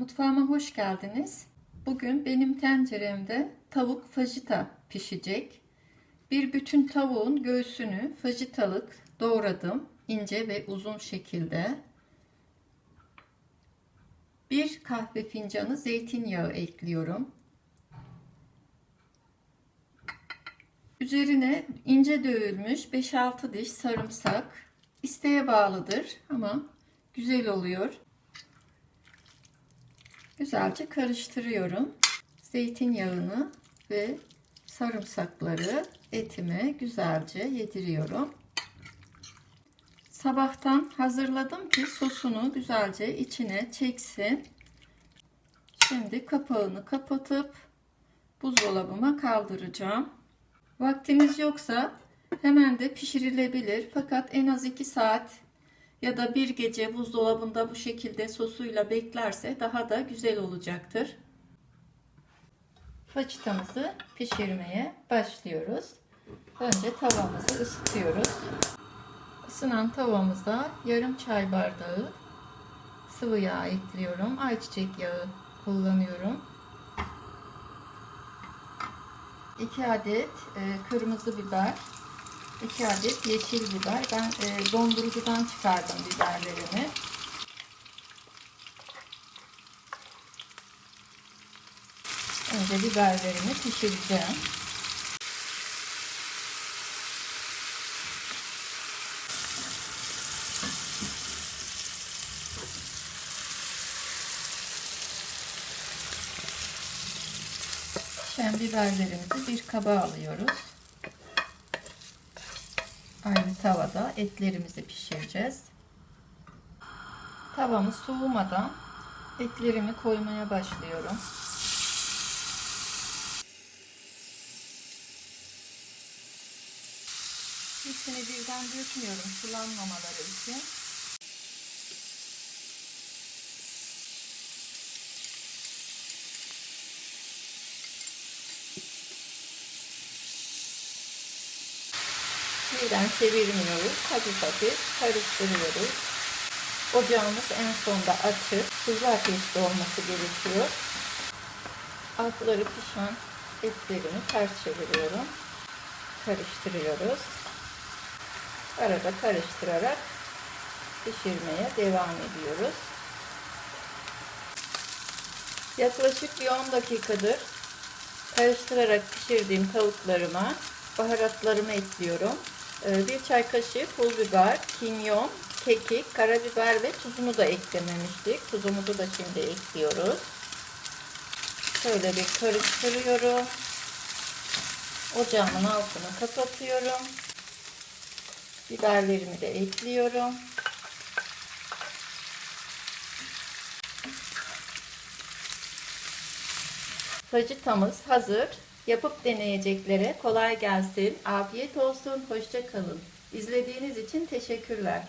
Mutfağıma hoş geldiniz. Bugün benim tenceremde tavuk fajita pişecek. Bir bütün tavuğun göğsünü fajitalık doğradım. ince ve uzun şekilde. Bir kahve fincanı zeytinyağı ekliyorum. Üzerine ince dövülmüş 5-6 diş sarımsak. İsteğe bağlıdır ama güzel oluyor. Güzelce karıştırıyorum. Zeytinyağını ve sarımsakları etime güzelce yediriyorum. Sabahtan hazırladım ki sosunu güzelce içine çeksin. Şimdi kapağını kapatıp buzdolabıma kaldıracağım. Vaktiniz yoksa hemen de pişirilebilir. Fakat en az 2 saat ya da bir gece buzdolabında bu şekilde sosuyla beklerse daha da güzel olacaktır. Façitamızı pişirmeye başlıyoruz. Önce tavamızı ısıtıyoruz. Isınan tavamıza yarım çay bardağı sıvı yağ ekliyorum. Ayçiçek yağı kullanıyorum. 2 adet e, kırmızı biber, 2 adet yeşil biber. Ben e, dondurucudan çıkardım biberlerimi. Önce biberlerimi pişireceğim. Pişen biberlerimizi bir kaba alıyoruz. Aynı tavada etlerimizi pişireceğiz. Tavamız soğumadan etlerimi koymaya başlıyorum. Hepsini birden dökmüyorum sulanmamaları için. Birden çevirmiyoruz. Hafif hafif karıştırıyoruz. Ocağımız en sonda açık. Hızlı ateşte olması gerekiyor. Altları pişen etlerimi ters çeviriyorum. Karıştırıyoruz. Arada karıştırarak pişirmeye devam ediyoruz. Yaklaşık bir 10 dakikadır karıştırarak pişirdiğim tavuklarıma baharatlarımı ekliyorum. Ee, bir çay kaşığı pul biber, kimyon, kekik, karabiber ve tuzunu da eklememiştik. Tuzumuzu da şimdi ekliyoruz. Şöyle bir karıştırıyorum. Ocağımın altını kapatıyorum. Biberlerimi de ekliyorum. Fajitamız hazır. Yapıp deneyeceklere kolay gelsin. Afiyet olsun. Hoşça kalın. İzlediğiniz için teşekkürler.